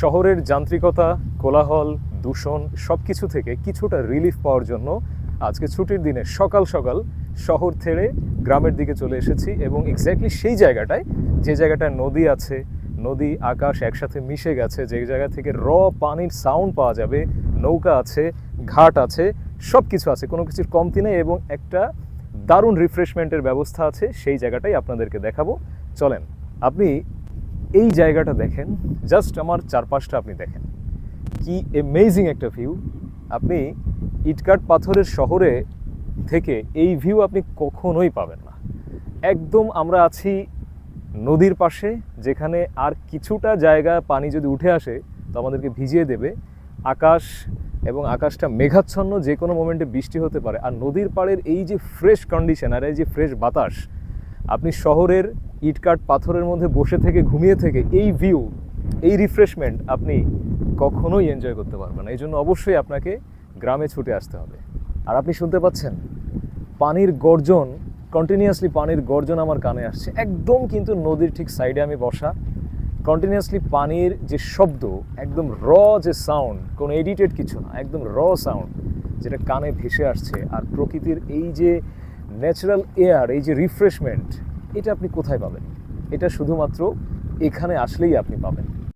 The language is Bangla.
শহরের যান্ত্রিকতা, কোলাহল, দূষণ সব কিছু থেকে কিছুটা রিলিফ পাওয়ার জন্য আজকে ছুটির দিনে সকাল সকাল শহর ছেড়ে গ্রামের দিকে চলে এসেছি এবং এক্স্যাক্টলি সেই জায়গাটায় যে জায়গাটায় নদী আছে, নদী, আকাশ একসাথে মিশে গেছে, যে জায়গা থেকে র পানির সাউন্ড পাওয়া যাবে, নৌকা আছে, ঘাট আছে সব কিছু আছে, কোনো কিছুর কমতি নেই এবং একটা দারুণ রিফ্রেশমেন্টের ব্যবস্থা আছে, সেই জায়গাটাই আপনাদেরকে দেখাবো। চলেন, আপনি এই জায়গাটা দেখেন জাস্ট আমার চারপাশটা আপনি দেখেন। কি এমেজিং একটা ভিউ আপনি ইটকাট পাথরের শহরে থেকে এই ভিউ আপনি কখনোই পাবেন না। একদম আমরা আছি নদীর পাশে, যেখানে আর কিছুটা জায়গা পানি যদি উঠে আসে, তো আমাদেরকে ভিজিয়ে দেবে। আকাশ এবং আকাশটা মেঘাচ্ছন্ন, যে কোনো মোমেন্টে বৃষ্টি হতে পারে। আর নদীর পাড়ের এই যে ফ্রেশ কন্ডিশন আর এই যে ফ্রেশ বাতাস আপনি শহরের ইটকাট পাথরের মধ্যে বসে থেকে, ঘুমিয়ে থেকে এই ভিউ এই রিফ্রেশমেন্ট আপনি কখনোই এনজয় করতে পারবেন না। এই জন্য অবশ্যই আপনাকে গ্রামে ছুটে আসতে হবে। আর আপনি শুনতে পাচ্ছেন, পানির গর্জন কন্টিনিউয়াসলি পানির গর্জন আমার কানে আসছে। একদম কিন্তু নদীর ঠিক সাইডে আমি বসা। কন্টিনিউয়াসলি পানির যে শব্দ, একদম র যে সাউন্ড কোনো এডিটেড কিছু না, একদম র সাউন্ড যেটা কানে ভেসে আসছে। আর প্রকৃতির এই যে ন্যাচারাল এয়ার, এই যে রিফ্রেশমেন্ট, এটা আপনি কোথায় পাবেন? এটা শুধুমাত্র এখানে আসলেই আপনি পাবেন।